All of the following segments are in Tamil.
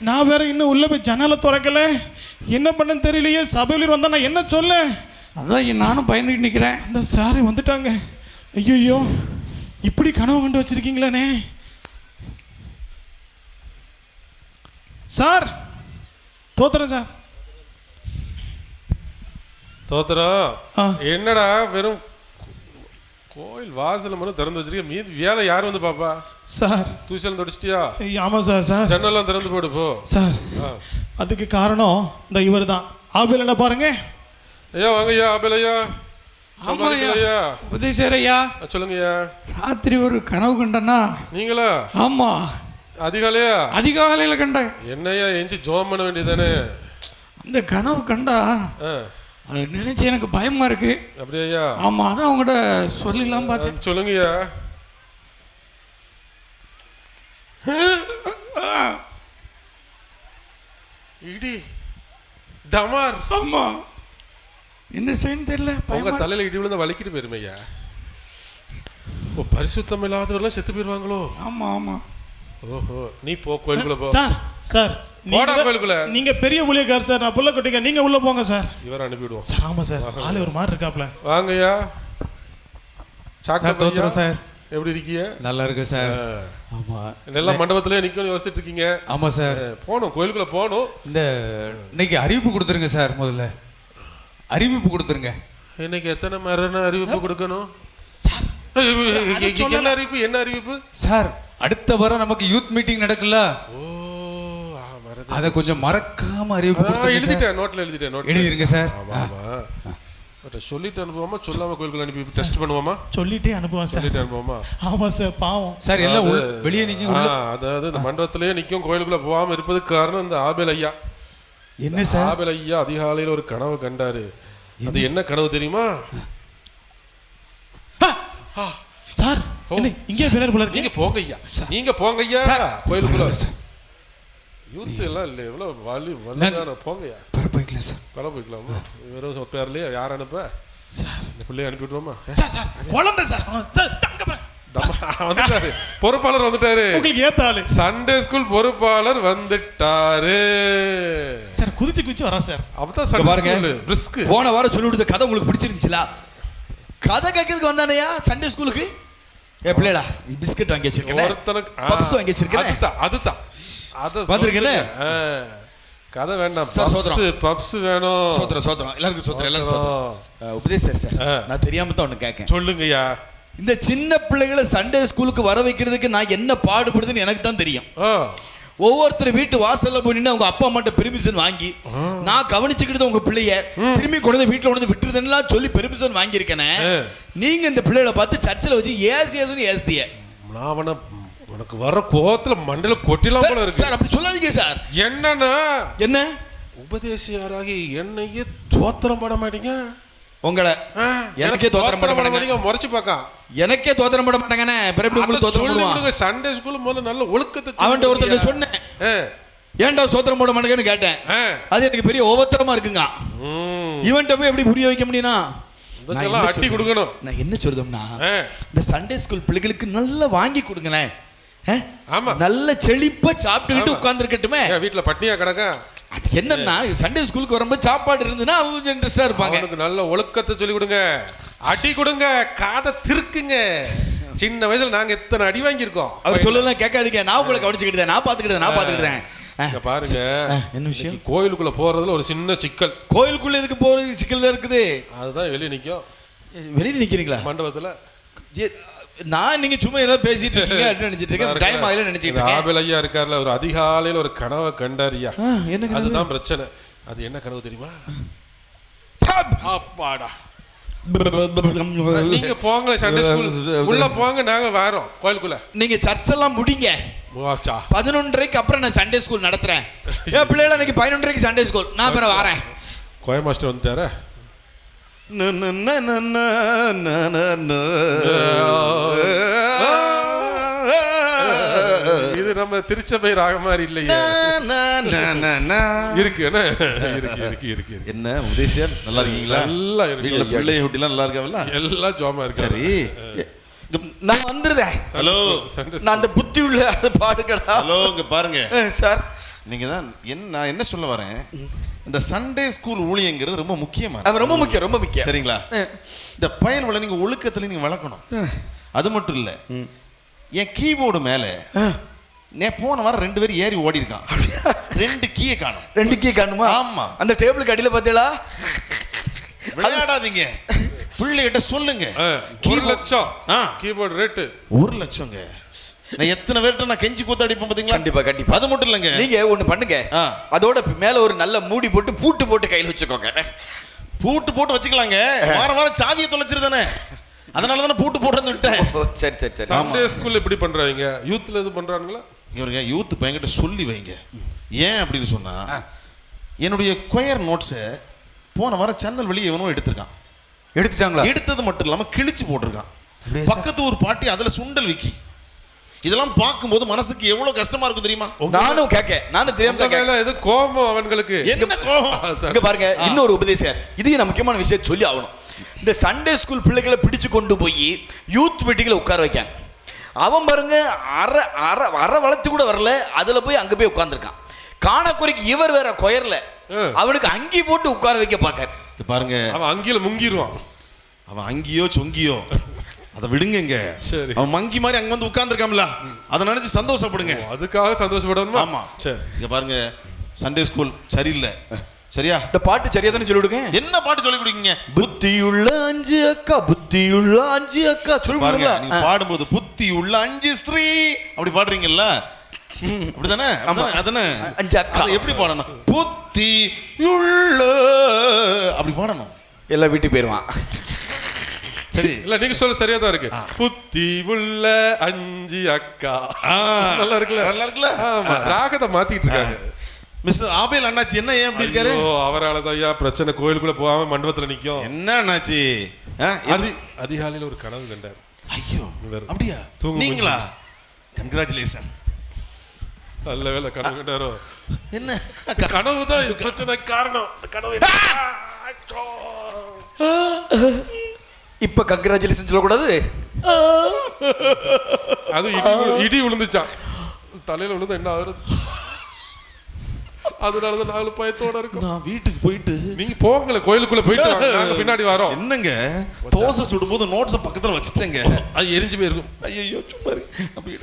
நான் வேற இன்னும் உள்ள போய் ஜன்னலை திறக்கல. என்ன பண்ணன்னு தெரியலையே சபையில் வந்தா நான் என்ன சொல்ல? அதான் நானும் பயந்துக்கிட்டு நிற்கிறேன் அந்த சாரை வந்துட்டாங்க. ஐயோ இப்படி கனவு கண்டு வச்சிருக்கீங்களேனே? Sir தோத்துறேன் sir. தோத்திரம் ஆ. என்னடா வெறும் கோயில் வாசல் மட்டும் திறந்து வச்சிருக்க. மீதி வேலை யார் வந்து பாப்பா? சார். தூசல் தொடிச்சிட்டியா ஐய், ஆமா சார் சார். ஜன்னெல்லாம் திறந்து போடு போ. சார் ஆ. அதுக்கு காரணம் இந்த இவர் தான். ஆபில் என்ன பாருங்க. ஐயா வாங்க ஐயா ஆபேல் ஐயா ஆமாய்யா. ஐயா உதயசேர் ஐயா ஆ, சொல்லுங்க ஐயா ராத்திரி ஒரு கனவு கண்டனா? நீங்களா? ஆமா. அதிகாலையா? அதிகாலையில் கண்டேன். என்னய்யா எஞ்சி ஜோம் பண்ண வேண்டியதானே அந்த கனவு கண்டா ஆ. அது நினைச்சு எனக்கு பயமா இருக்கு. அப்படியா ஆமா அதான் அவங்ககிட்ட சொல்லிடலாம் பார்த்தேன். சொல்லுங்கய்யா. இடி டமார் ஆமா. என்ன செய்யணும் தெரியல உங்க. தலையில இடி விழுந்தா வலிக்கிட்டு போயிருமையா ஓ பரிசுத்தம் இல்லாதவரெல்லாம் செத்து போயிருவாங்களோ? ஆமா ஆமா. ஓஹோ நீ போ கோயிலுக்குள்ள போ. Sir sir. நீங்க- பெரிய ஊழியக்கார் சார் நான் புள்ள கொட்டிங்க நீங்க உள்ள போங்க சார். இவரை அனுப்பிவிடுவோம். சார் ஆமா சார். ஆளு ஒரு மாதிரி இருக்காப்ல. வாங்கய்யா. சாக்கா சார் தோத்துறோம் சார். எப்படி இருக்கீங்க? நல்லா இருக்கு சார். ஆமா. எல்லாம் மண்டபத்துல நிக்கணும் யோசிச்சுட்டு இருக்கீங்க? ஆமா சார். போகணும் கோயிலுக்குள்ள போகணும். இந்த இன்னைக்கு அறிவிப்பு கொடுத்துருங்க சார் முதல்ல. அறிவிப்பு கொடுத்துருங்க. இன்னைக்கு எத்தனை மரண அறிவிப்பு கொடுக்கணும்? என்ன அறிவிப்பு? என்ன அறிவிப்பு? சார் அடுத்த வாரம் நமக்கு யூத் மீட்டிங் நடக்குல்ல? ஓ அதை கொஞ்சம் மறக்காம அறிவிப்பு. எழுதிட்டேன் நோட்ல எழுதிட்டேன் நோட்ல எழுதிருங்க சார். சொல்லிட்டு அனுப்புவோமா? சொல்லாம கோயிலுக்குள்ள அனுப்பி டெஸ்ட் பண்ணுவோமா? சொல்லிட்டே அனுப்புவேன் சார். சொல்லிட்டு அனுப்புவோமா? ஆமா சார் பாவம். சார் எல்லாம் வெளியே உள்ள அதாவது இந்த மண்டபத்திலேயே நிக்கும் கோயிலுக்குள்ள போகாம இருப்பதுக்கு காரணம் இந்த ஆபேல் ஐயா. என்ன சார்? ஆபேல் ஐயா அதிகாலையில ஒரு கனவு கண்டாரு. அது என்ன? கனவு தெரியுமா? சார் இங்கே பிறர் போல நீங்க போங்க ஐயா. நீங்க போங்க ஐயா. கோயிலுக்குள்ள. யூத் எல்லாம் இல்ல எவ்வளவு வலி வலிதான போங்க ஐயா பரப்பு வைக்கலாம் சார். கொலை போய்க்கலாமா வெறும் பேர்லயே யார் அனுப்ப? சார். இந்த பிள்ளைய அனுப்பி விட்டுருவோமா சார் சார் குழந்தை சார். சார், வந்துட்டாரு. பொறுப்பாளர் வந்துட்டாரு. உங்களுக்கு ஏத்த ஆளு. சண்டே ஸ்கூல் பொறுப்பாளர் வந்துட்டாரு. சார் குதிச்சு குதிச்சு வரா சார். அப்பதான் சண்டே பாருங்க. ரிஸ்க் போன வாரம் சொல்லி கொடுத்த கதை உங்களுக்கு பிடிச்சிருந்துச்சுல? கதை கேட்கறதுக்கு வந்தானயா சண்டே ஸ்கூலுக்கு ஏ பிள்ளைடா பிஸ்கட் வாங்கி வச்சிருக்கேன். ஒருத்தனுக்கு பப்ஸ் வாங்கி வச்சிருக்கேன். அதுதான் அதுதான். ஆ, கதை வேண்டாம். சார், பப்ஸ் சோதரம். பப்ஸ் வேணும். சோத்திரம் சோத்திரம் எல்லாருக்கும் சோத்திரம் எல்லாருக்கும் சோத்திரம் உபதேசர் சார். நான் தெரியாம தான் ஒன்று கேட்கேன். சொல்லுங்கய்யா. இந்த சின்ன பிள்ளைகளை சண்டே ஸ்கூலுக்கு வர வைக்கிறதுக்கு நான் என்ன பாடுபடுதுன்னு எனக்கு தான் தெரியும். ஆ, ஒவ்வொருத்தர் வீட்டு வாசல்ல போய் நின்று அவங்க அப்பா அம்மாட்ட பெர்மிஷன் வாங்கி நான் கவனிச்சுக்கிட்டு உங்க பிள்ளைய திரும்பி கொண்டு வந்து வீட்டுல கொண்டு வந்து விட்டுருதுன்னா சொல்லி பெர்மிஷன் வாங்கியிருக்கேனே. நீங்க இந்த பிள்ளைகளை பார்த்து சர்ச்சில் வச்சு ஏசி ஏசுன்னு ஏசிய. நான் உனக்கு வர கோவத்துல மண்டையில கொட்டிலாம் போல இருக்கு. சார் அப்படி சொல்லாதீங்க சார். என்னன்னா? என்ன? உபதேசியாராகி என்னையே தோத்திரம் பண்ண மாட்டீங்க. உங்களை எனக்கே தோத்திரம் பண்ண மாட்டேங்க. முறைச்சு பார்க்க எனக்கே தோத்திரம் பண்ண மாட்டாங்கண்ணே. பிறகு உங்களுக்கு தோத்திரம் சண்டே ஸ்கூல் முதல்ல நல்ல ஒழுக்கத்தை சொல்லி அவன்கிட்ட ஒருத்தர். சொன்னேன். ஏன்டா சோத்திரம் போட மாட்டேங்கன்னு கேட்டேன். அது எனக்கு பெரிய ஓவத்திரமா இருக்குங்க. இவன்கிட்ட போய் எப்படி புரிய வைக்க முடியும்னா? நான் இதுக்கெல்லாம் என்ன அடி சொல்றேன்? கொடுக்கணும். நான் என்ன சொல்றோம்னா. இந்த சண்டே ஸ்கூல் பிள்ளைகளுக்கு நல்லா வாங்கி கொடுங்களேன்? ஆமா. நல்ல செழிப்பா சாப்பிட்டுக்கிட்டு. உட்கார்ந்துருக்கட்டுமே. வீட்டுல பட்னியா கிடக்க? அது என்னன்னா சண்டே ஸ்கூலுக்கு வரும்போது சாப்பாடு இருந்ததுன்னா அவங்க இன்ட்ரெஸ்டா இருப்பாங்க. அவனுக்கு நல்ல ஒழுக்கத்தை சொல்லி கொடுங்க. அடி கொடுங்க. காதை திருக்குங்க. சின்ன வயசுல நாங்க எத்தனை அடி வாங்கியிருக்கோம்? அவர் சொல்லலாம் கேட்காதீங்க. நான் உங்களை கவனிச்சுக்கிட்டேன் நான் பாத்துக்கிட்டேன் நான் பாத்துக்கிட்டேன் இங்க பாருங்க. என்ன விஷயம்? கோயிலுக்குள்ள போறதுல ஒரு சின்ன சிக்கல். கோயிலுக்குள்ள எதுக்கு போறது சிக்கல் இருக்குது? அதுதான் வெளியே நிக்கும். வெளியில நிக்கிறீங்களா? மண்டபத்துல. நான் நீங்க சும்மா ஏதோ பேசிட்டு இருக்கீங்க நினைச்சிட்டு இருக்கேன். டைம் ஆகல நினைச்சிட்டு இருக்கேன். ஆபேல் ஐயா இருக்கார்ல ஒரு அதிகாலையில ஒரு கனவை கண்டாரியா என்ன? அதுதான் பிரச்சனை. அது என்ன கனவு தெரியுமா? அப்பாடா. நீங்க போங்க சண்டே ஸ்கூல் உள்ள போங்க நாங்க வரோம் கோயிலுக்குள்ள. நீங்க சர்ச்செல்லாம் முடிங்க. வாச்சா. பதினொன்றரைக்கு அப்புறம் நான் சண்டே ஸ்கூல் நடத்துறேன். ஏன் பிள்ளைகள இன்னைக்கு பதினொன்றரைக்கு சண்டே ஸ்கூல் நான் பிற வரேன். கோய மாஸ்டர் வந்துட்டாரா? இது நம்ம திருச்சபை ராக மாதிரி இல்லையே இருக்கு என்ன? இருக்கு இருக்கு என்ன உதேசியர் நல்லா இருக்கீங்களா? நல்லா இருக்கு. பிள்ளை குட்டிலாம் நல்லா இருக்காவல்ல? எல்லாம் ஜோமா இருக்கு சரி. நான் வந்துருதேன். ஹலோ. நான் அந்த புத்தி உள்ள பாடுகளா? ஹலோ இங்க பாருங்க. சார். நீங்க தான் என்ன நான் என்ன சொல்ல வரேன்? இந்த சண்டே ஸ்கூல் ஊழியங்கிறது ரொம்ப முக்கியமா அவன் ரொம்ப முக்கியம் ரொம்ப முக்கியம். சரிங்களா? இந்த பயல்வளை நீங்க ஒழுக்கத்துல நீங்க வளர்க்கணும். அது மட்டும் இல்ல என் கீபோர்டு மேல நே போன வாரம் ரெண்டு பேரும் ஏறி ஓடி இருக்கான் ரெண்டு கீயை காணும். ரெண்டு கீ காணுமா? ஆமா. அந்த டேபிளுக்கு அடியில பார்த்தீங்களா விளையாடாதீங்க. பிள்ளைகிட்ட சொல்லுங்க. ஒரு keyboard- லட்சம். ஆ. கீபோர்டு ரேட்டு ஒரு லட்சங்க. நான் எத்தனை பேர்கிட்ட நான் கெஞ்சி கூத்து அடிப்பேன் பாத்தீங்களா? கண்டிப்பா கண்டிப்பா. அது மட்டும் இல்லைங்க. நீங்க ஒண்ணு பண்ணுங்க. ஆ. அதோட மேல ஒரு நல்ல மூடி போட்டு பூட்டு போட்டு கையில வச்சுக்கோங்க. பூட்டு போட்டு வச்சுக்கலாங்க. வாரம் வாரம் சாவியை தொலைச்சிரு தானே. அதனால தானே பூட்டு போட்டு விட்டேன். ஓ, சரி சரி சரி. சண்டே ஸ்கூல்ல இப்படி பண்றாங்க? யூத்ல இது பண்றானுங்களா இவருங்க யூத் பையன்கிட்ட சொல்லி வைங்க. ஏன் அப்படின்னு சொன்னா என்னுடைய கொயர் நோட்ஸை போன வாரம் சேனல் வெளியே எவனோ எடுத்திருக்கான். எடுத்துட்டாங்களா? எடுத்தது மட்டும் இல்லாம கிழிச்சு போட்டிருக்கான். பக்கத்து ஒரு பாட்டி அதுல சுண்டல் விக்கி. இதெல்லாம் பார்க்கும்போது மனசுக்கு எவ்வளவு கஷ்டமா இருக்கும் தெரியுமா? நானும் கேட்க நானும் தெரியாம எது கோபம் அவன்களுக்கு. என்ன கோபம்? இங்க பாருங்க இன்னொரு உபதேசம். இதையும் நான் முக்கியமான விஷயம் சொல்லி ஆகணும். இந்த சண்டே ஸ்கூல் பிள்ளைகளை பிடிச்சு கொண்டு போய் யூத் மீட்டிங்ல உட்கார வைக்காங்க அவன் பாருங்க அரை அரை அரை வளர்த்து கூட வரல அதுல போய் அங்க போய் உட்கார்ந்துருக்கான். காணக்குறைக்கு இவர் வேற கொயர்ல. அவனுக்கு அங்கி போட்டு உட்கார வைக்க பார்க்க. இங்க பாருங்க. அவன் அங்கில முங்கிருவான். அவன் அங்கேயோ சொங்கியோ. அதை விடுங்கங்க சரி. அவன் மங்கி மாதிரி அங்க வந்து உட்கார்ந்துருக்காம்ல அதை நினைச்சு சந்தோஷப்படுங்க. அதுக்காக சந்தோஷப்படணுமா? ஆமா. சரி. இங்க பாருங்க சண்டே ஸ்கூல் சரியில்லை. சரியா? இந்த பாட்டு சரியா தானே சொல்லிவிடுங்க? என்ன பாட்டு சொல்லி கொடுக்கீங்க? புத்தியுள்ள அஞ்சு அக்கா புத்தியுள்ள அஞ்சு அக்கா சொல்லி பாருங்க கொடுங்க. நீங்க பாடும்போது புத்தி உள்ள அஞ்சு ஸ்திரீ. அப்படி பாடுறீங்கல்ல? அப்படிதானே அதானே அதானே? அஞ்சு அக்கா. அதை எப்படி பாடணும்? புத்தி உள்ள அப்படி பாடணும். எல்லாம் வீட்டுக்கு போயிருவான் சரி. இல்ல நீங்க சொல்ல சரியா தான் இருக்கு. புத்தி உள்ள அஞ்சு அக்கா. நல்லா இருக்குல்ல? நல்லா இருக்குல்ல? ஆமா ராகத்தை மாத்திட்டு இருக்காங்க. மிஸ் ஆபேல் அண்ணாச்சி என்ன ஏன் அப்படி இருக்காரு? ஐயோ, அவரால தான் ஐயா பிரச்சனை கோயிலுக்குள்ள போகாம மண்டபத்துல நிக்கும். என்ன அண்ணாச்சி? அதி அதிகாலையில ஒரு கனவு கண்டார். ஐயோ அப்படியா? தூங்கு நீங்களா? கங்க்ராச்சுலேஷன் நல்ல வேலை கனவு கண்டாரோ? என்ன? கனவு தான் பிரச்சனை காரணம். கனவு. இப்ப கங்க்ராச்சுலேஷன் சொல்லக்கூடாது அது இடி இடி விழுந்துச்சான் தலையில விழுந்தா என்ன ஆகுறது? அதனாலதான் நாலு பயத்தோட இருக்கும். நான் வீட்டுக்கு போயிட்டு நீங்க போங்களே கோயிலுக்குள்ள போயிட்டு வாங்க. நாங்க பின்னாடி வரோம். என்னங்க? தோசை சுடும்போது நோட்ஸை பக்கத்துல வச்சுட்டேங்க. அது எரிஞ்சு போயிருக்கும். ஐயோ சும்மா. அப்படி.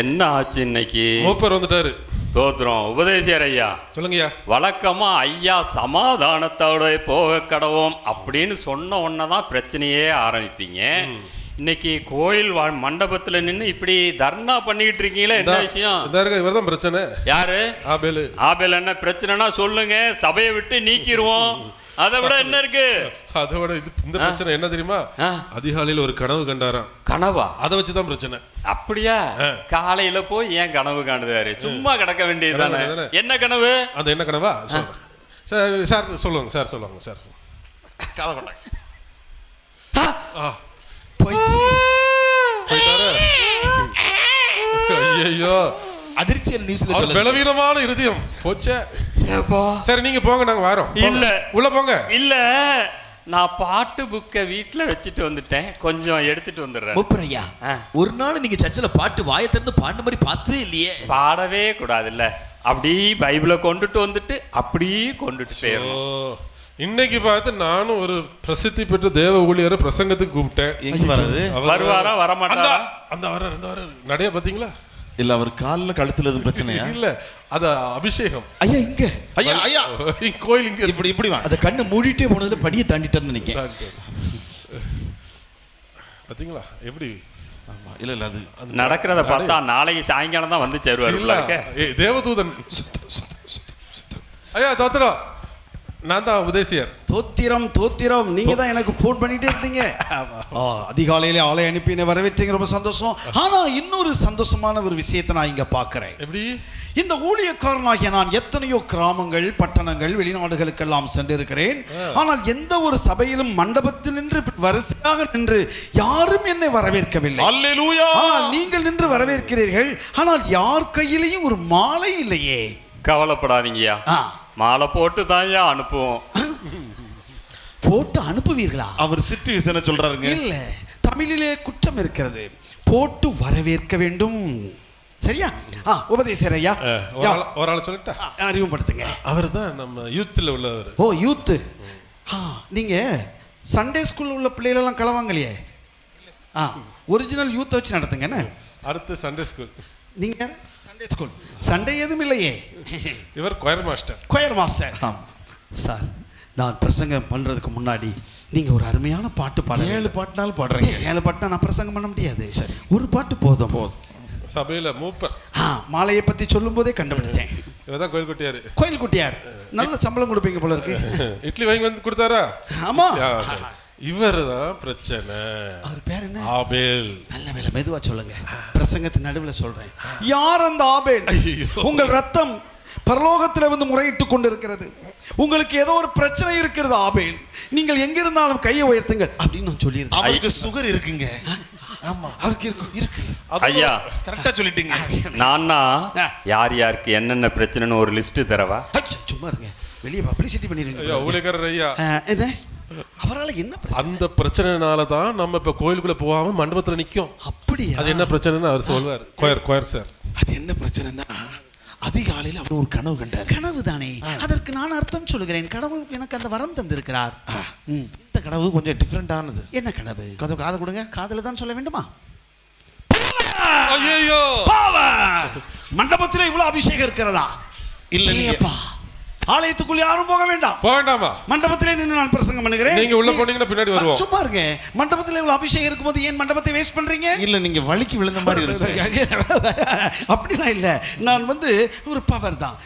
என்ன ஆச்சு இன்னைக்கு? மூப்பர் வந்துட்டாரு. தோத்திரம் உபதேசியர் ஐயா. சொல்லுங்கய்யா. வழக்கமா ஐயா சமாதானத்தோட போக கடவோம் அப்படின்னு சொன்ன உடனே தான் பிரச்சனையே ஆரம்பிப்பீங்க. இன்னைக்கு கோயில் மண்டபத்துல நின்று இப்படி தர்ணா பண்ணிக்கிட்டு இருக்கீங்களே என்ன விஷயம்? இருக்க இவர்தான் பிரச்சனை. யாரு? ஆபேலு. ஆபேல் என்ன பிரச்சனைனா சொல்லுங்க சபையை விட்டு நீக்கிருவோம். அதை விட என்ன இருக்கு? அதோட இது இந்த பிரச்சனை என்ன தெரியுமா. அதிகாலையில ஒரு கனவு கண்டாராம். கனவா? அதை வச்சுதான் பிரச்சனை. அப்படியா? காலையில போய் ஏன் கனவு காணுதாரு? சும்மா கிடக்க வேண்டியதுதானே கனவு தானே? என்ன கனவு? அந்த என்ன கனவா. சார் சார் சொல்லுங்க சார் சொல்லுங்க சார். கதை கொண்டாங்க ஆ, போயிடுச்சு. போயிட்டாரு? ஐயோ அதிர்ச்சியல் நியூஸ்ல பலவீனமான இருதயம். போச்சே. சரி நீங்க போங்க நாங்க வரோம். இல்ல. உள்ள போங்க. இல்ல நான் பாட்டு புக்கை வீட்ல வச்சுட்டு வந்துட்டேன். கொஞ்சம் எடுத்துட்டு வந்துடுறேன். மூப்பரையா? ஆ. ஒரு நாள் நீங்க சர்ச்சில் பாட்டு வாயை திறந்து பாடின மாதிரி பார்த்ததே இல்லையே. பாடவே கூடாதுல்ல. அப்படி பைபிளை கொண்டுட்டு வந்துட்டு அப்படியே கொண்டுட்டு ஓ போயிடணும். இன்னைக்கு பார்த்து நானும் ஒரு பிரசித்தி பெற்ற தேவ ஊழியரை பிரசங்கத்துக்கு கூப்பிட்டேன். எங்க வராது அவர் வருவாரா வரமாட்டாரா? அந்த- அந்த வர இந்த வர நடைய பாத்தீங்களா இல்ல அவர் கால்ல கழுத்துல எதுவும் பிரச்சனையா? இல்ல அது அபிஷேகம். ஐயா இங்க. ஐயா ஐயா. கோயில் இங்க. இப்படி இப்படி வா. அந்த கண்ணை மூடிட்டே போனதுல படியை தாண்டிட்டான்னு நினைக்கிறேன். பாத்தீங்களா? எப்படி? ஆமா இல்ல இல்ல அது நடக்கிறத பார்த்தா நாளைக்கு சாயங்காலம் தான் வந்து சேருவாரு இல்ல. தேவதூதன். ஐயா தோத்திரம் நான் தான் உதேசியர் தோத்திரம் தோத்திரம். நீங்க தான் எனக்கு ஃபோன் பண்ணிட்டே இருந்தீங்க. அதிகாலையில ஆளை அனுப்பி என்னை வரவேற்றீங்க. ரொம்ப சந்தோஷம். ஆனா இன்னொரு சந்தோஷமான ஒரு விஷயத்தை நான் இங்க பார்க்கிறேன். எப்படி? இந்த ஊழியக்காரனாகிய நான் எத்தனையோ கிராமங்கள் பட்டணங்கள் வெளிநாடுகளுக்கெல்லாம் சென்றிருக்கிறேன். ஆனால் எந்த ஒரு சபையிலும் மண்டபத்தில் நின்று வரிசையாக நின்று யாரும் என்னை வரவேற்கவில்லை. அல்லேலூயா! ஆனால் நீங்கள் நின்று வரவேற்கிறீர்கள். ஆனால் யார் கையிலையும் ஒரு மாலை இல்லையே. கவலைப்படாதீங்கய்யா. ஆ, மாலை போட்டு தான் அனுப்புவோம். போட்டு அனுப்புவீர்களா? அவர் சிட்டுவிசன சொல்றாருங்க. இல்ல தமிழிலே குற்றம் இருக்கிறது. போட்டு வரவேற்க வேண்டும். சரியா? ஆ உபதேசர் ஐயா ஒரு ஆள் ஒரு ஆளை சொல்லட்டா? ஆ, அறிமுகப்படுத்துங்க. அவர் தான் நம்ம யூத்தில் உள்ளவர். ஓ யூத்து. ஆ நீங்க சண்டே ஸ்கூல்ல உள்ள பிள்ளைகளெல்லாம் கலவாங்கலையே? ஆ ஒரிஜினல் யூத்தை வச்சு நடத்துங்க என்ன? அடுத்து சண்டே ஸ்கூல். நீங்க? சண்டே ஸ்கூல் சண்டே எதுவும் இல்லையே. இவர் choir master choir master sir நான் பிரசங்கம் பண்றதுக்கு முன்னாடி நீங்க ஒரு அருமையான பாட்டு பாட ஏழு பாட்டுனாலும் பாடுறீங்க. ஏழு பாட்டு நான் பிரசங்கம் பண்ண முடியாது. ஒரு பாட்டு போதும். போதும். சபையில மூப்பர். ஆ மாலையை பத்தி சொல்லும் போதே கண்டுபிடிச்சேன். இவர் தான் கோயில் குட்டியாரு கோயில் குட்டியார் நல்ல சம்பளம் கொடுப்பீங்க போல இருக்கு. இட்லி வாங்கி வந்து கொடுத்தாரா? ஆமா. இவர் தான் பிரச்சனை. அவர் பேர் என்ன? ஆபேல். நல்ல வேலை மெதுவா சொல்லுங்க. பிரசங்கத்தின் நடுவில் சொல்றேன். யார் அந்த ஆபேல்? உங்கள் ரத்தம் பரலோகத்தில் வந்து முறையிட்டு கொண்டிருக்கிறது. உங்களுக்கு ஏதோ ஒரு பிரச்சனை இருக்கிறது ஆபேல். நீங்கள் எங்க இருந்தாலும் கையை உயர்த்துங்கள் அப்படின்னு நான் சொல்லியிருந்தேன். அவருக்கு சுகர் இருக்குங்க. ஆமா. அவருக்கு இருக்கும் இருக்கு. ஐயா. கரெக்டா சொல்லிட்டீங்க. நான்னா. யார் யாருக்கு என்னென்ன பிரச்சனைன்னு ஒரு லிஸ்ட் தரவா? ஐயோ, சும்மா இருங்க. வெளியே பப்ளிசிட்டி ஐயா பண்ணிடுங்க ஊழியக்காரர் ஐயா. என்ன? அவரால் என்ன பிரச்சனை? அந்த பிரச்சனைனால தான் நம்ம இப்ப கோயிலுக்குள்ள போகாம மண்டபத்துல நிக்கும். அப்படியா? அது என்ன பிரச்சனைன்னு அவர் சொல்வார். Choir choir sir. அது என்ன பிரச்சனைன்னா அதிகாலையில் அவர் ஒரு கனவு கண்டார். கனவு தானே அதற்கு நான் அர்த்தம் சொல்லுகிறேன் கடவுள் எனக்கு அந்த வரம் தந்திருக்கிறார். இந்த கனவு கொஞ்சம் டிஃப்ரெண்டானது என்ன கனவு? கதை காதை கொடுங்க. காதல தான் சொல்ல வேண்டுமா? ஐயோ மண்டபத்தில் இவ்வளவு அபிஷேகம் இருக்கிறதா? இல்லையப்பா. ஆலயத்துக்குள் யாரும் போக வேண்டாம். போக வேண்டாமா? மண்டபத்திலே நின்று நான் பிரசங்கம் பண்ணுகிறேன். நீங்க உள்ள போனீங்கன்னா பின்னாடி வருவோம். சும்மா இருங்க மண்டபத்தில் இவ்வளவு அபிஷேகம் இருக்கும்போது ஏன் மண்டபத்தை வேஸ்ட் பண்றீங்க? இல்ல நீங்க வலிக்கு விழுந்த மாதிரி இருந்துச்சு. அப்படிலாம் இல்ல. நான் வந்து ஒரு பவர் தான்.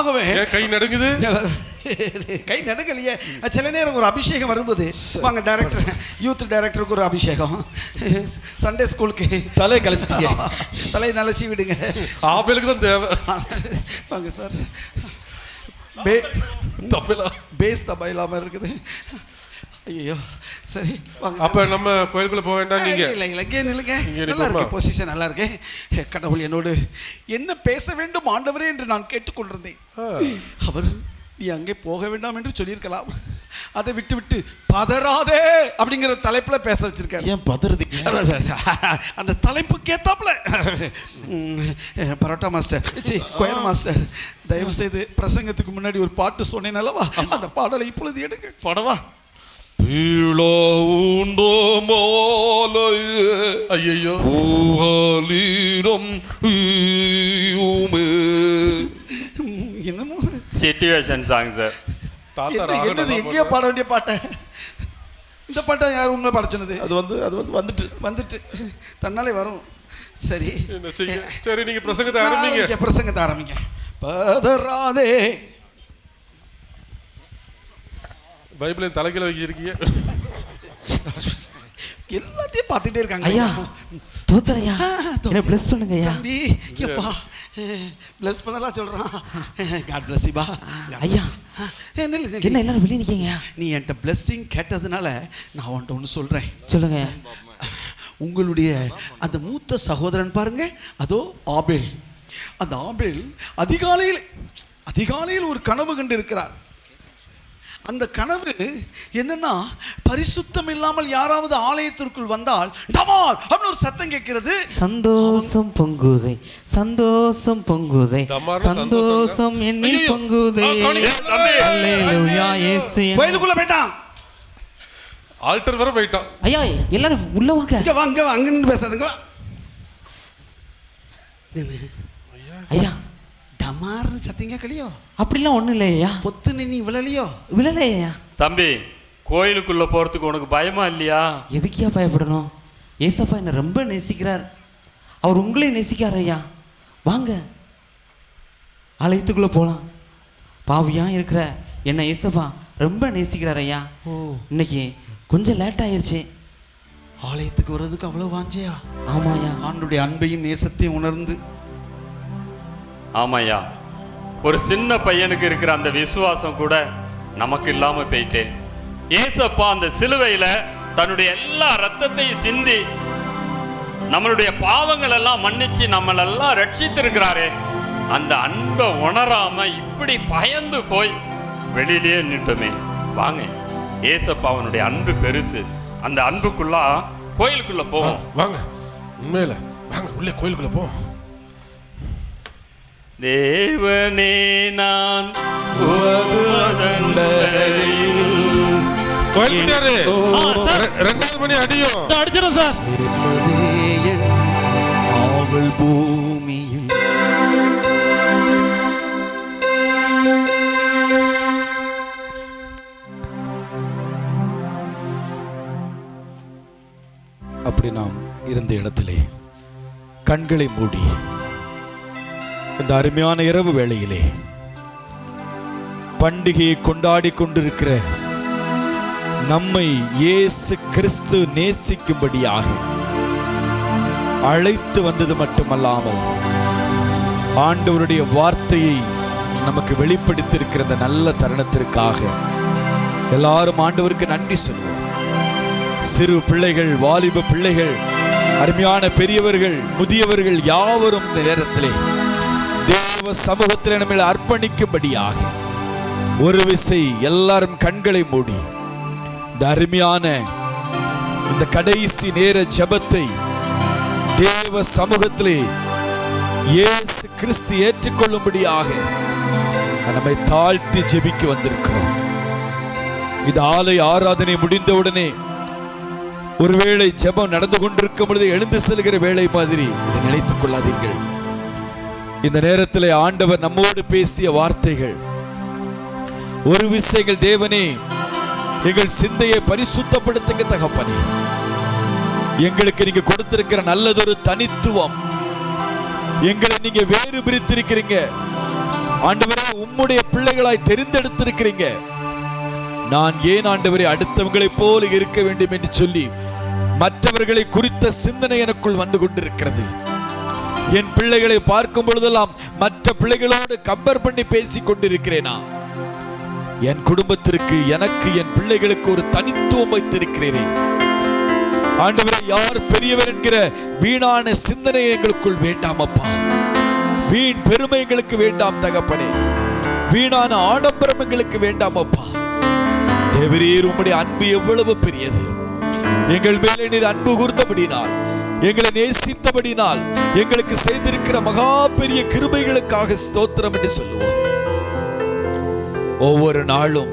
ஆகவே கை நடுங்குது? கை நடுங்கலையே. சில நேரம் ஒரு அபிஷேகம் வரும்போது. வாங்க டைரக்டர் யூத் டைரக்டருக்கு ஒரு அபிஷேகம். சண்டே ஸ்கூலுக்கு தலை கழிச்சிட்டீங்க தலையை நலச்சி விடுங்க. ஆபேலுக்கு தான் தேவை. வாங்க சார் பே தப்பிலா. பேஸ் தப்பா இல்லாம இருக்குது. ஐயோ சரி அப்ப நம்ம கோயிலுக்குள்ள போக வேண்டாம் நீங்க. இல்லை இல்லை இங்கே நில்லுங்க. இங்கே நல்லா இருக்கு? பொசிஷன் நல்லா இருக்கு. கடவுள் என்னோடு என்ன பேச வேண்டும் ஆண்டவரே என்று நான் கேட்டுக்கொண்டிருந்தேன். அவர் நீ அங்கே போக வேண்டாம் என்று சொல்லியிருக்கலாம். அதை விட்டு விட்டு பதறாதே அப்படிங்கிற தலைப்புல பேச வச்சிருக்காரு. ஏன் பதறதுக்கு அந்த தலைப்புக்கு ஏத்தாப்புல. பரோட்டா மாஸ்டர் சி கொயர் மாஸ்டர் தயவு செய்து பிரசங்கத்துக்கு முன்னாடி ஒரு பாட்டு சொன்னேன் அல்லவா? அந்த பாடலை இப்பொழுது எடுங்க. படவா? ஐயோ என்னமோ? சிச்சுவேஷன் சாங் சார் என்னது எங்கேயோ பாட வேண்டிய பாட்டை? இந்த பாட்டை யார் உங்களை பாட சொன்னது அது வந்து அது வந்து வந்துட்டு வந்துட்டு. தன்னாலே வரும். சரி. சரி நீங்க பிரசங்கத்தை ஆரம்பிங்க. பிரசங்கத்தை ஆரம்பிங்க. பதறாதே. பைபிளை தலைக்கீழ வச்சிருக்கீங்க எல்லாத்தையும் பார்த்துட்டே இருக்காங்க. ஐயா தோத்தரையா. என்ன ப்ளஸ் பண்ணுங்க ஐயா. தம்பி எப்பா ப்ளஸ் பண்ணலாம் சொல்றான். காட் பிளஸ் பா. ஐயா. என்ன எல்லாரும் வெளியே நிக்கீங்க? நீ என்கிட்ட பிளஸ்ஸிங் கேட்டதுனால நான் உன்கிட்ட ஒன்று சொல்றேன். சொல்லுங்க. உங்களுடைய அந்த மூத்த சகோதரன் பாருங்க அதோ ஆபேல். அந்த ஆபேல் அதிகாலையில் அதிகாலையில் ஒரு கனவு கண்டு இருக்கிறார். அந்த கனவு என்னன்னா பரிசுத்தம் இல்லாமல் யாராவது ஆலயத்திற்குள் வந்தால் டமார் அப்படின்னு ஒரு சத்தம் கேட்கிறது. சந்தோஷம் பொங்குதை சந்தோஷம் பொங்குதை சந்தோஷம். என்னில் ஐயையோ. பொங்குதை. அல்லேலூயா, இயேசு கோயிலுக்குள்ள போயிட்டான் ஆல்டர் வர போயிட்டான் ஐயா எல்லாரும் உள்ள வாங்க. இங்க வாங்க அங்க நின்று பேசாதுங்க வா. ஐயா டமார்னு சத்தம் கேட்கலையோ? அப்படிலாம் ஒண்ணும் இல்லை ஐயா பொத்து நீ விழலையோ? விழலை ஐயா தம்பி கோயிலுக்குள்ள போறதுக்கு உனக்கு பயமா இல்லையா? எதுக்கியா பயப்படணும்? ஏசப்பா என்னை ரொம்ப நேசிக்கிறார். அவர் உங்களையும் நேசிக்கார் ஐயா. வாங்க. ஆலயத்துக்குள்ள போலாம். பாவியா இருக்கிற என்ன ஏசப்பா ரொம்ப நேசிக்கிறார் ஐயா. இன்னைக்கு கொஞ்சம் லேட் ஆயிருச்சு. ஆலயத்துக்கு வர்றதுக்கு அவ்வளவு வாஞ்சியா? ஆமாய்யா. ஆண்டுடைய அன்பையும் நேசத்தையும் உணர்ந்து ஆமாய்யா ஒரு சின்ன பையனுக்கு இருக்கிற அந்த விசுவாசம் கூட நமக்கு இல்லாம போயிட்டு. ஏசப்பா அந்த சிலுவையில தன்னுடைய எல்லா ரத்தத்தையும் சிந்தி நம்மளுடைய பாவங்கள் எல்லாம் மன்னிச்சு நம்மளெல்லாம் ரட்சித்திருக்கிறாரே அந்த அன்பை உணராம இப்படி பயந்து போய் வெளியிலேயே நிட்டோமே வாங்க ஏசப்பா அவனுடைய அன்பு பெருசு. அந்த அன்புக்குள்ளா கோயிலுக்குள்ள போவோம். வாங்க உண்மையில வாங்க உள்ளே கோயிலுக்குள்ள போவோம். தேவனே நான் ரெண்டாவது மணி அடியும் இதோ அடிச்சிடறேன் சார். அவள் பூமியில். அப்படி நாம் இருந்த இடத்திலே கண்களை மூடி இந்த அருமையான இரவு வேளையிலே பண்டிகையை கொண்டாடி கொண்டிருக்கிற நம்மை இயேசு கிறிஸ்து நேசிக்கும்படியாக அழைத்து வந்தது மட்டுமல்லாமல் ஆண்டவருடைய வார்த்தையை நமக்கு வெளிப்படுத்தியிருக்கிற இந்த நல்ல தருணத்திற்காக எல்லாரும் ஆண்டவருக்கு நன்றி சொல்லுவோம். சிறு பிள்ளைகள் வாலிப பிள்ளைகள் அருமையான பெரியவர்கள் முதியவர்கள் யாவரும் இந்த நேரத்திலே தேவ சமூகத்தில் நம்ம அர்ப்பணிக்கும்படியாக. ஒரு விசை எல்லாரும் கண்களை மூடி. இந்த அருமையான இந்த கடைசி நேர ஜெபத்தை தேவ சமூகத்திலே இயேசு கிறிஸ்து ஏற்றுக்கொள்ளும்படியாக நம்மை தாழ்த்தி ஜெபிக்க வந்திருக்கிறோம். இது ஆலை ஆராதனை முடிந்தவுடனே ஒருவேளை ஜெபம் நடந்து கொண்டிருக்கும் பொழுது எழுந்து செல்கிற வேலை மாதிரி இதை நினைத்துக் கொள்ளாதீர்கள். இந்த நேரத்தில் ஆண்டவர் நம்மோடு பேசிய வார்த்தைகள். ஒரு விசைகள் தேவனே எங்கள் சிந்தையை பரிசுத்தப்படுத்துங்க தகப்பனே. எங்களுக்கு நீங்க கொடுத்திருக்கிற நல்லதொரு தனித்துவம். எங்களை நீங்க வேறு பிரித்திருக்கிறீங்க. ஆண்டவரே உம்முடைய பிள்ளைகளாய் தெரிந்தெடுத்திருக்கிறீங்க. நான் ஏன் ஆண்டவரே அடுத்தவங்களை போல இருக்க வேண்டும் என்று சொல்லி மற்றவர்களை குறித்த சிந்தனை எனக்குள் வந்து கொண்டிருக்கிறது. என் பிள்ளைகளை பார்க்கும் பொழுதெல்லாம் மற்ற பிள்ளைகளோடு கம்பேர் பண்ணி பேசிக் கொண்டிருக்கிறேனா? என் குடும்பத்திற்கு எனக்கு என் பிள்ளைகளுக்கு ஒரு தனித்துவம் வைத்திருக்கிறேனே. ஆண்டவரே யார் பெரியவர் என்கிற வீணான சிந்தனை எங்களுக்குள் வேண்டாம் அப்பா. வீண் பெருமை எங்களுக்கு வேண்டாம் தகப்பனே. வீணான ஆடம்பரம் எங்களுக்கு வேண்டாம் அப்பா. தேவரீர் உம்முடைய அன்பு எவ்வளவு பெரியது. எங்கள் மேலே நீர் அன்பு கூர்ந்தபடினால் எங்களை நேசித்தபடினால் எங்களுக்கு செய்திருக்கிற மகா பெரிய கிருபைகளுக்காக ஸ்தோத்திரம் என்று சொல்லுவோம். ஒவ்வொரு நாளும்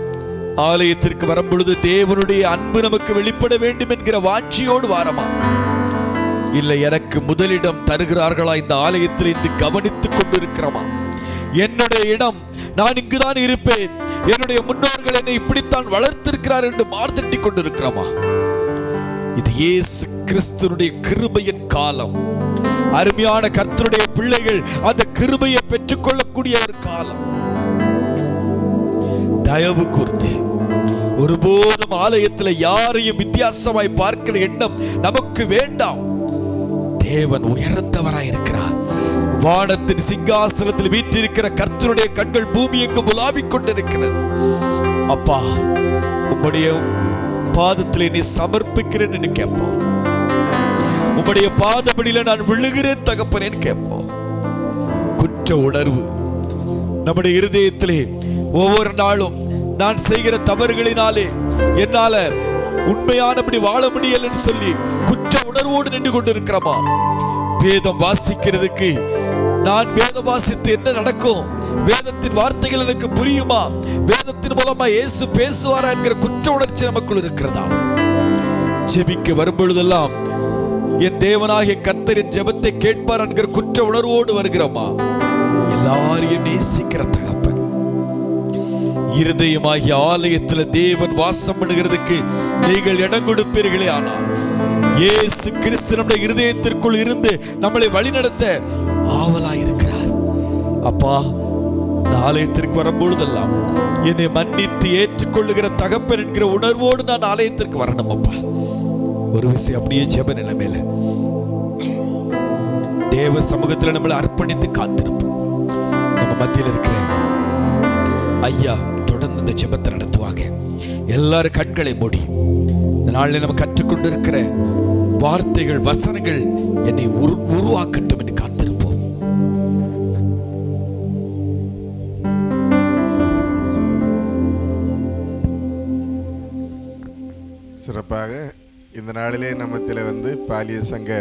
ஆலயத்திற்கு வரும்பொழுது தேவனுடைய அன்பு நமக்கு வெளிப்பட வேண்டும் என்கிற வாஞ்சியோடு வாரமா? இல்லை எனக்கு முதலிடம் தருகிறார்களா இந்த ஆலயத்தில் இன்று கவனித்துக் கொண்டிருக்கிறோமா? என்னுடைய இடம் நான் இங்குதான் இருப்பேன். என்னுடைய முன்னோர்கள் என்னை இப்படித்தான் வளர்த்திருக்கிறார் என்று மார்த்தட்டி கொண்டிருக்கிறோமா? இது இயேசு கிறிஸ்துனுடைய கிருபையின் காலம். அருமையான கர்த்தருடைய பிள்ளைகள் அந்த கிருபையை பெற்றுக்கொள்ளக்கூடிய ஒரு காலம். தயவு கூர்ந்து ஒருபோதும் ஆலயத்தில் யாரையும் வித்தியாசமாய் பார்க்கிற எண்ணம் நமக்கு வேண்டாம். தேவன் உயர்ந்தவராய் இருக்கிறார். வானத்தின் சிங்காசனத்தில் வீற்றிருக்கிற கர்த்தருடைய கண்கள் பூமி எங்கு உலாவிக் கொண்டிருக்கிறது. அப்பா உம்முடைய பாதத்திலே நீ சமர்ப்பிக்கிறேன் என்று கேட்போம் உம்முடைய பாதபடியில நான் விழுகிறேன் தகப்பனேன்னு கேட்போம். குற்ற உணர்வு. நம்முடைய இருதயத்திலே ஒவ்வொரு நாளும் நான் செய்கிற தவறுகளினாலே என்னால உண்மையானபடி வாழ முடியலன்னு சொல்லி குற்ற உணர்வோடு நின்று கொண்டிருக்கிறோமா? வேதம் வாசிக்கிறதுக்கு நான் வேதம் வாசித்து என்ன நடக்கும்? வேதத்தின் வார்த்தைகள் எனக்கு புரியுமா? வேதத்தின் மூலமா இயேசு பேசுவாரா என்கிற குற்ற உணர்ச்சி நமக்குள் இருக்கிறதா? ஜெபிக்க வரும்பொழுதெல்லாம் என் தேவனாகிய கத்தரின் ஜெபத்தை கேட்பார் என்கிற குற்ற உணர்வோடு வருகிறோமா? எல்லாரையும் நேசிக்கிற தகப்பன். இருதயமாகிய ஆலயத்தில் தேவன் வாசம் பண்ணுகிறதுக்கு நீங்கள் இடம் கொடுப்பீர்களே ஆனால் இயேசு கிறிஸ்து நம்முடைய இருதயத்திற்குள் இருந்து நம்மளை வழிநடத்த ஆவலாயிருக்கிறார் அப்பா ஆலயத்திற்கு வரும்பொழுதெல்லாம் என்னை மன்னித்து ஏற்றுக்கொள்ளுகிற தகப்பன் என்கிற உணர்வோடு நான் ஆலயத்திற்கு வரணும் அப்பா. ஒரு விஷயம் அப்படியே ஜெப நிலைமையில. தேவ சமூகத்தில் நம்மளை அர்ப்பணித்து காத்திருப்போம். நம்ம மத்தியில் இருக்கிற ஐயா தொடர்ந்து இந்த ஜெபத்தை நடத்துவாங்க. எல்லாரும் கண்களை மூடி இந்த நாளில் நம்ம கற்றுக்கொண்டு இருக்கிற வார்த்தைகள் வசனங்கள் என்னை உரு உருவாக்கட்டும் இந்த நாளிலே நம்மத்தில் வந்து பாலிய சங்க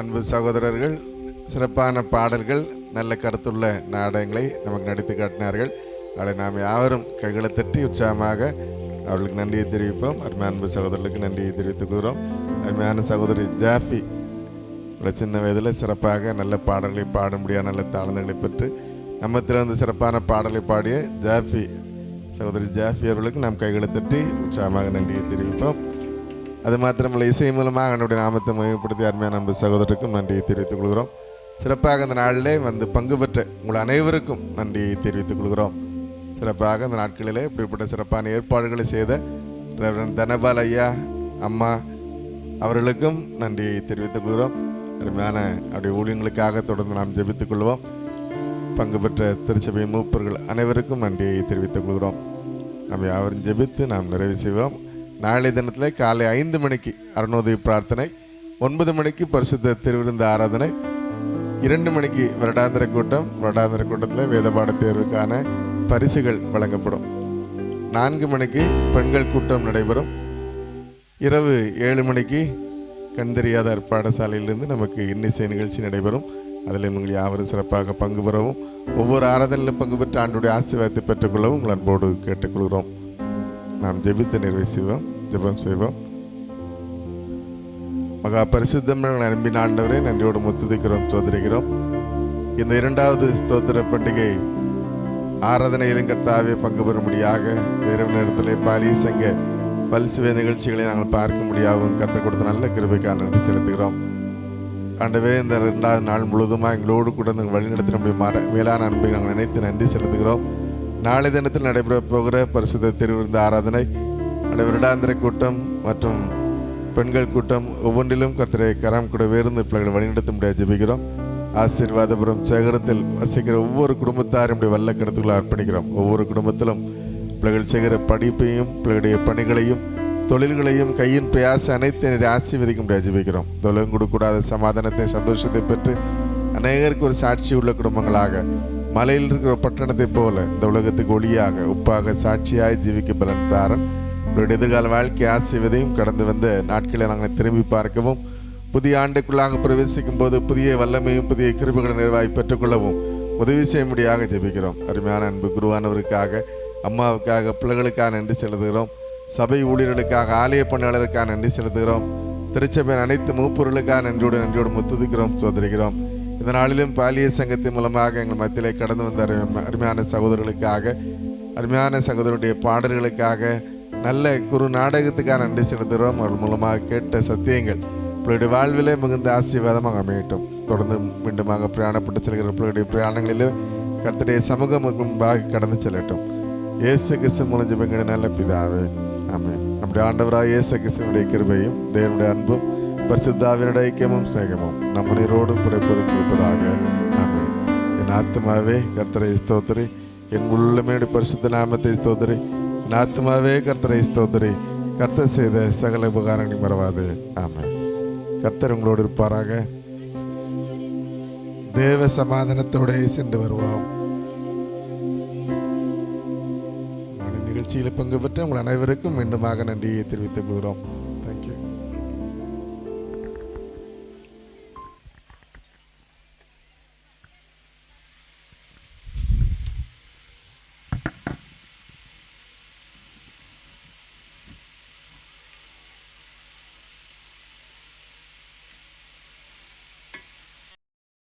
அன்பு சகோதரர்கள் சிறப்பான பாடல்கள் நல்ல கருத்துள்ள நாடகங்களை நமக்கு நடித்து காட்டினார்கள். அதை நாம் யாவரும் கைகளை தட்டி உற்சாகமாக அவர்களுக்கு நன்றியை தெரிவிப்போம். அருமையான அன்பு சகோதரர்களுக்கு நன்றியை தெரிவித்துக் கொள்கிறோம். அருமையான சகோதரி ஜாஃபி சின்ன வயதில் சிறப்பாக நல்ல பாடல்களை பாட முடியாத நல்ல தாளங்களை பெற்று நம்மத்தில் வந்து சிறப்பான பாடலை பாடிய ஜாஃபி சகோதரி ஜாஃபி அவர்களுக்கு நாம் கைகளை தட்டி உற்சாகமாக நன்றியை தெரிவிப்போம். அது மாத்திரமல்ல இசை மூலமாக என்னுடைய நாமத்தை மையப்படுத்தி அருமையான அன்பு சகோதரருக்கும் நன்றியை தெரிவித்துக் கொள்கிறோம். சிறப்பாக இந்த நாளிலே வந்து பங்கு பெற்ற உங்கள் அனைவருக்கும் நன்றியை தெரிவித்துக் கொள்கிறோம். சிறப்பாக இந்த நாட்களிலே இப்படிப்பட்ட சிறப்பான ஏற்பாடுகளை செய்த ரெவரன் தனபால் ஐயா அம்மா அவர்களுக்கும் நன்றியை தெரிவித்துக் கொள்கிறோம். அருமையான அப்படி ஊழியங்களுக்காக தொடர்ந்து நாம் ஜெபித்துக் கொள்வோம். பங்கு பெற்ற திருச்சபை மூப்பர்கள் அனைவருக்கும் நன்றியை தெரிவித்துக் கொள்கிறோம். நாம் யாவரும் ஜெபித்து நாம் நிறைவு செய்வோம். நாளை தினத்தில் காலை ஐந்து மணிக்கு அருணோதய பிரார்த்தனை ஒன்பது மணிக்கு பரிசுத்த திருவிருந்த ஆராதனை இரண்டு மணிக்கு வருடாந்திர கூட்டம் வருடாந்திர கூட்டத்தில் வேதபாட தேர்வுக்கான பரிசுகள் வழங்கப்படும். நான்கு மணிக்கு பெண்கள் கூட்டம் நடைபெறும். இரவு ஏழு மணிக்கு கண் தெரியாத பாடசாலையிலிருந்து நமக்கு இன்னிசை நிகழ்ச்சி நடைபெறும். அதில் நீங்கள் யாவரும் சிறப்பாக பங்கு பெறவும் ஒவ்வொரு ஆராதனையிலும் பங்கு பெற்று ஆண்டுடைய ஆசீர்வாதத்தை பெற்றுக்கொள்ளவும் உங்கள் அன்போடு கேட்டுக்கொள்கிறோம். நாம் ஜெபித்து நிறைவு செய்வோம். ஜெபம் செய்வோம். மகா பரிசுத்தமான அன்பின் ஆண்டவரே நன்றியோடு முத்துதிக்கிறோம் சோதரிக்கிறோம் இந்த இரண்டாவது ஸ்தோத்திர பண்டிகை ஆராதனையிலும் கர்த்தாவே பங்கு பெறும்படியாக இரவு நேரத்தில் பாலி சங்க பல்சுவே நிகழ்ச்சிகளை நாங்கள் பார்க்க முடியாகவும் கற்றுக் கொடுத்த நல்ல கிருபைக்காக நன்றி செலுத்துகிறோம். ஆண்டவே இந்த ரெண்டாவது நாள் முழுவதுமாக எங்களோடு கூட நீங்கள் வழிநடத்த நம்முடைய மர மேலான அன்பை நாங்கள் நினைத்து நன்றி செலுத்துகிறோம். நாளை தினத்தில் நடைபெற போகிற பரிசுத்த திருவிருந்த ஆராதனை அந்த வருடாந்திர கூட்டம் மற்றும் பெண்கள் கூட்டம் ஒவ்வொன்றிலும் கத்திரை கரம் கூட உயர்ந்து பிள்ளைகளை வழிநடத்த முடியாது ஜபிக்கிறோம். ஆசீர்வாதபுரம் சேகரத்தில் வசிக்கிற ஒவ்வொரு குடும்பத்தாரும் வல்ல கருத்துக்களை அர்ப்பணிக்கிறோம். ஒவ்வொரு குடும்பத்திலும் பிள்ளைகள் செய்கிற படிப்பையும் பிள்ளைகளுடைய பணிகளையும் தொழில்களையும் கையின் பிரயாச அனைத்து ஆசீர்வதிக்க முடியாது ஜபிக்கிறோம். தொழிலும் கொடுக்கூடாத சமாதானத்தை சந்தோஷத்தை பெற்று அநேகருக்கு ஒரு சாட்சி உள்ள குடும்பங்களாக மலையில் இருக்கிற பட்டணத்தை பட்டணத்தைப் போல இந்த உலகத்துக்கு ஒளியாக உப்பாக சாட்சியாய் ஜீவிக்க பலன் தாரன் உங்களுடைய எதிர்கால வாழ்க்கை ஆசீர்வதையும். கடந்து வந்த நாட்களை நாங்கள் திரும்பி பார்க்கவும். புதிய ஆண்டுக்குள்ளாக பிரவேசிக்கும் போது புதிய வல்லமையும் புதிய கிருபைகளை நிர்வாகி பெற்றுக்கொள்ளவும் உதவி செய்யும்படியாக ஜெபிக்கிறோம். அருமையான அன்பு குருவானவருக்காக அம்மாவுக்காக பிள்ளைகளுக்காக நன்றி செலுத்துகிறோம். சபை ஊழியர்களுக்காக ஆலய பணியாளருக்காக நன்றி செலுத்துகிறோம். திருச்சபையின் அனைத்து மூப்பொருளுக்காக நன்றியோடு நன்றியோடு முத்துதிக்கிறோம் சோதரிக்கிறோம் இந்த நாளிலும் பாலிய சங்கத்தின் மூலமாக எங்கள் மத்தியிலே கடந்து வந்த அருமை- அருமையான சகோதரர்களுக்காக அருமையான சகோதரருடைய பாடல்களுக்காக நல்ல குரு நாடகத்துக்கான நன்றி செலுத்துகிறோம். அவர்கள் மூலமாக கேட்ட சத்தியங்கள் பிள்ளையுடைய வாழ்விலே மிகுந்த ஆசீர்வாதமாக அமையட்டும். தொடர்ந்து மீண்டுமாக பிரயாணப்பட்டு செல்கிற பிள்ளையுடைய பிரயாணங்களிலும் கர்த்தருடைய சமூகம் முன்பாக கடந்து செல்லட்டும். இயேசு கிறிஸ்து மூலம் ஜெபங்கிற நல்ல பிதாவே ஆமே நம்முடைய ஆண்டவராக இயேசு கிறிஸ்துவனுடைய கிருபையும் தேவனுடைய அன்பும் பரிசுத்தாவினுடைய ஐக்கியமும் ஸ்நேகமும் நம்ம நீரோடும் பிறப்பது கொடுப்பதாக ஆமே என் ஆத்மாவே கர்த்தரை ஸ்தோத்திரி. என் உள்ளமேடு பரிசுத்த நாமத்தை ஸ்தோத்திரி. நாத்துமாவே கர்த்தரை ஸ்தோத்திரி. கர்த்தர் செய்த சகல உபகாரங்களை மறவாது ஆமாம் கர்த்தர் உங்களோடு இருப்பாராக. தேவ சமாதானத்தோட சென்று வருவோம். நிகழ்ச்சியில் பங்கு பெற்ற உங்கள் அனைவருக்கும் மீண்டுமாக நன்றியை தெரிவித்துக் கொள்கிறோம்.